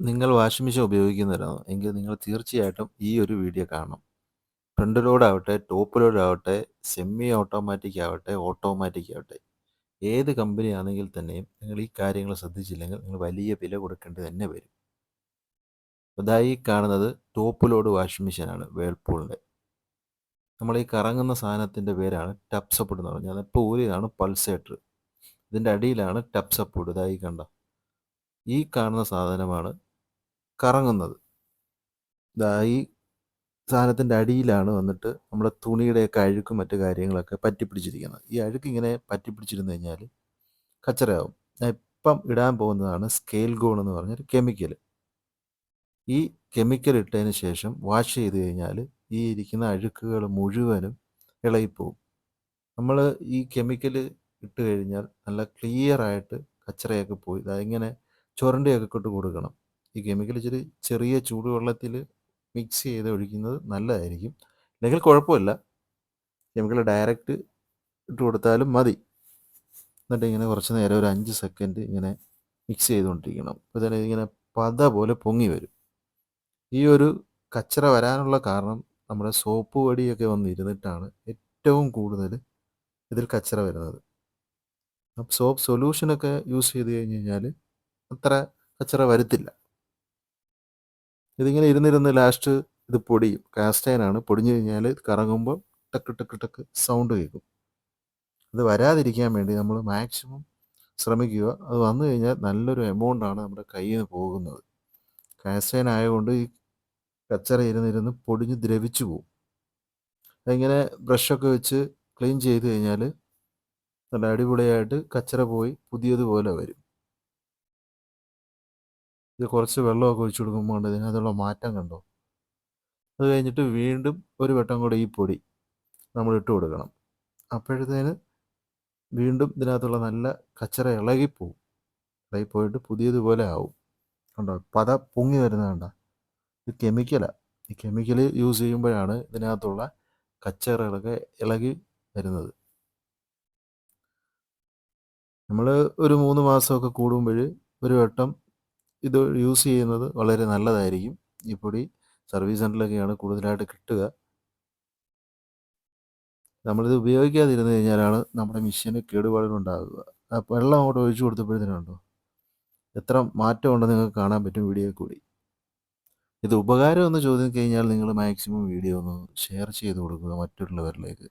നിങ്ങൾ washing machine ഉപയോഗിക്കുന്നവരാണോ. എങ്കിൽ നിങ്ങൾ തീർച്ചയായിട്ടും ഈ ഒരു വീഡിയോ കാണണം. ഫ്രണ്ട് ലോഡാവട്ടെ ടോപ്പ് ലോഡാവട്ടെ സെമി ഓട്ടോമാറ്റിക് ആവട്ടെ ഓട്ടോമാറ്റിക് ആവട്ടെ ഏത് കമ്പനി ആണെങ്കിൽ തന്നെയും നിങ്ങൾ ഈ കാര്യങ്ങൾ ശ്രദ്ധിച്ചില്ലെങ്കിൽ നിങ്ങൾ വലിയ വില കൊടുക്കേണ്ടി തന്നെ വരും. അതായി കാണുന്നത് ടോപ്പ് ലോഡ് വാഷിംഗ് മെഷീനാണ് വേൾപൂളിന്റെ. നമ്മൾ ഈ കറങ്ങുന്ന സാധനത്തിന്റെ പേരാണ് ടപ്പ് സപ്പോർട്ട് എന്ന് പറഞ്ഞാൽ ഇപ്പോൾ ഊരിയതാണ് പൾസേറ്റർ. ഇതിന്റെ അടിയിലാണ് ടപ്പ് സപ്പോർട്ട് ഇതായി കണ്ട? ഈ കാണുന്ന സാധനമാണ് കറങ്ങുന്നത്. ദാ ഈ സാധനത്തിന്റെ അടിയിലാണ് വന്നിട്ട് നമ്മുടെ തുണിയുടെയൊക്കെ അഴുക്കും മറ്റു കാര്യങ്ങളൊക്കെ പറ്റിപ്പിടിച്ചിരിക്കുന്നത്. ഈ അഴുക്ക് ഇങ്ങനെ പറ്റിപ്പിടിച്ചിരുന്നു കഴിഞ്ഞാൽ കച്ചറയാവും. ഞാൻ ഇപ്പം ഇടാൻ പോകുന്നതാണ് സ്കെയിൽ ഗോൺ എന്ന് പറഞ്ഞൊരു കെമിക്കൽ ഈ കെമിക്കൽ ഇട്ടതിന് ശേഷം വാഷ് ചെയ്ത് കഴിഞ്ഞാൽ ഈ ഇരിക്കുന്ന അഴുക്കുകൾ മുഴുവനും ഇളകിപ്പോവും. നമ്മൾ ഈ കെമിക്കൽ ഇട്ട് കഴിഞ്ഞാൽ നല്ല ക്ലിയർ ആയിട്ട് കച്ചറയൊക്കെ പോയി. അതിങ്ങനെ ചുരണ്ടിയൊക്കെ ഇട്ട് കൊടുക്കണം. ഈ കെമിക്കൽ ഇച്ചിരി ചെറിയ ചൂടുവെള്ളത്തിൽ മിക്സ് ചെയ്ത് ഒഴിക്കുന്നത് നല്ലതായിരിക്കും. അല്ലെങ്കിൽ കുഴപ്പമില്ല. കെമിക്കൽ ഡയറക്റ്റ് ഇട്ട് കൊടുത്താലും മതി. എന്നിട്ട് ഇങ്ങനെ കുറച്ച് നേരം ഒരു അഞ്ച് സെക്കൻഡ് ഇങ്ങനെ മിക്സ് ചെയ്തുകൊണ്ടിരിക്കണം. അപ്പോൾ തന്നെ ഇങ്ങനെ പത പോലെ പൊങ്ങി വരും. ഈ ഒരു കച്ചറ വരാനുള്ള കാരണം നമ്മുടെ സോപ്പ് പൊടിയൊക്കെ വന്നിരുന്നിട്ടാണ് ഏറ്റവും കൂടുതൽ ഇതിൽ കച്ചറ വരുന്നത്. അപ്പോൾ സോപ്പ് സൊല്യൂഷനൊക്കെ യൂസ് ചെയ്ത് കഴിഞ്ഞ് കഴിഞ്ഞാൽ അത്ര കച്ചറ വരുത്തില്ല. ഇതിങ്ങനെ ഇരുന്നിരുന്ന് ലാസ്റ്റ് ഇത് പൊടിയും. കാസ്റ്റൈനാണ് പൊടിഞ്ഞു കഴിഞ്ഞാൽ കറങ്ങുമ്പോൾ ടക്ക് ടക്ക് ടക്ക് സൗണ്ട് കേൾക്കും. അത് വരാതിരിക്കാൻ വേണ്ടി നമ്മൾ മാക്സിമം ശ്രമിക്കുക. അത് വന്നു കഴിഞ്ഞാൽ നല്ലൊരു എമൗണ്ടാണ് നമ്മുടെ കയ്യിൽ നിന്ന് പോകുന്നത് കാസ്റ്റൈൻ ആയതുകൊണ്ട് ഈ കച്ചറ ഇരുന്നിരുന്ന് പൊടിഞ്ഞ് ദ്രവിച്ചു പോകും അതിങ്ങനെ ബ്രഷൊക്കെ വെച്ച് ക്ലീൻ ചെയ്ത് കഴിഞ്ഞാൽ നല്ല അടിപൊളിയായിട്ട് കച്ചറ പോയി പുതിയതുപോലെ വരും. ഇത് കുറച്ച് വെള്ളമൊക്കെ ഒഴിച്ചു കൊടുക്കുമ്പോൾ ഉണ്ട് ഇതിനകത്തുള്ള മാറ്റം കണ്ടോ? അത് കഴിഞ്ഞിട്ട് വീണ്ടും ഒരു വട്ടം കൂടെ ഈ പൊടി നമ്മൾ ഇട്ട് കൊടുക്കണം. അപ്പോഴത്തേന് വീണ്ടും ഇതിനകത്തുള്ള നല്ല കച്ചറ ഇളകിപ്പോവും. ഇളകിപ്പോയിട്ട് പുതിയതുപോലെ ആവും. കണ്ടോ? പത പൊങ്ങി വരുന്നത് കണ്ട? ഇത് കെമിക്കലാണ് ഈ കെമിക്കൽ യൂസ് ചെയ്യുമ്പോഴാണ് ഇതിനകത്തുള്ള കച്ചറകളൊക്കെ ഇളകി വരുന്നത്. നമ്മൾ ഒരു മൂന്ന് മാസമൊക്കെ കൂടുമ്പോൾ ഒരു വട്ടം ഇത് യൂസ് ചെയ്യുന്നത് വളരെ നല്ലതായിരിക്കും. ഈ പൊടി സർവീസ് സെന്ററിലൊക്കെയാണ് കൂടുതലായിട്ട് കിട്ടുക. നമ്മളിത് ഉപയോഗിക്കാതിരുന്ന് കഴിഞ്ഞാലാണ് നമ്മുടെ മെഷീന് കേടുപാടുകളുണ്ടാകുക ആ വെള്ളം അങ്ങോട്ട് ഒഴിച്ചു കൊടുത്തപ്പോഴത്തേനുണ്ടോ എത്ര മാറ്റം ഉണ്ടെന്ന് നിങ്ങൾക്ക് കാണാൻ പറ്റും വീഡിയോ കൂടി. ഇത് ഉപകാരം എന്ന് ചോദ്യം കഴിഞ്ഞാൽ നിങ്ങൾ മാക്സിമം വീഡിയോ ഒന്ന് ഷെയർ ചെയ്ത് കൊടുക്കുക മറ്റുള്ളവരിലേക്ക്.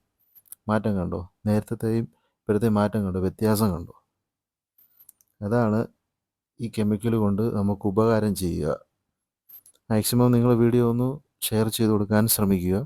മാറ്റം കണ്ടോ? നേരത്തെയും ഇപ്പോഴത്തെ മാറ്റം കണ്ടോ? വ്യത്യാസം കണ്ടോ? അതാണ് ഈ കെമിക്കൽ കൊണ്ട് നമുക്ക് ഉപകാരം ചെയ്യുക. മാക്സിമം നിങ്ങൾ വീഡിയോ ഒന്ന് ഷെയർ ചെയ്ത് കൊടുക്കാൻ ശ്രമിക്കുക.